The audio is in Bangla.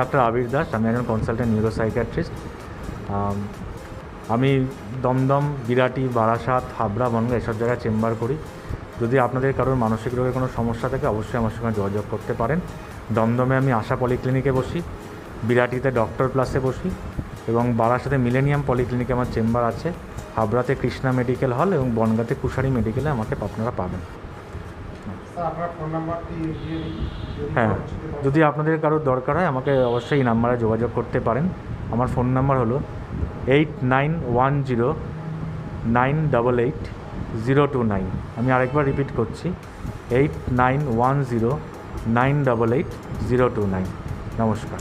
Doctor Abir Das, আমি একজন কনসালটেন্ট নিউরো সাইকিয়াট্রিস্ট আমি দমদম বিরাটি বারাসাত, হাবড়া, বনগা এসব জায়গায় চেম্বার করি। যদি আপনাদের কারোর মানসিক রোগের কোনো সমস্যা থাকে, অবশ্যই আমার সঙ্গে যোগাযোগ করতে পারেন। দমদমে আমি আশা পলিক্লিনিকে বসি বিরাটিতে ডক্টর প্লাসে বসি এবং বারাসাতে মিলেনিয়াম পলিক্লিনিকে আমার চেম্বার আছে। হাবড়াতে কৃষ্ণা মেডিকেল হল এবং বনগাঁতে কুশারি মেডিকেলে আমাকে আপনারা পাবেন স্যার আপনার ফোন নাম্বারটি দিয়ে দিন যদি হ্যাঁ সাথে কথা- যদি আপনাদের কারোর দরকার হয়, আমাকে অবশ্যই এই নাম্বারে যোগাযোগ করতে পারেন। আমার ফোন নাম্বার হলো eight nine one zero nine double eight zero two nine আমি আরেকবার রিপিট করছি eight nine one zero nine double eight zero two nine নমস্কার।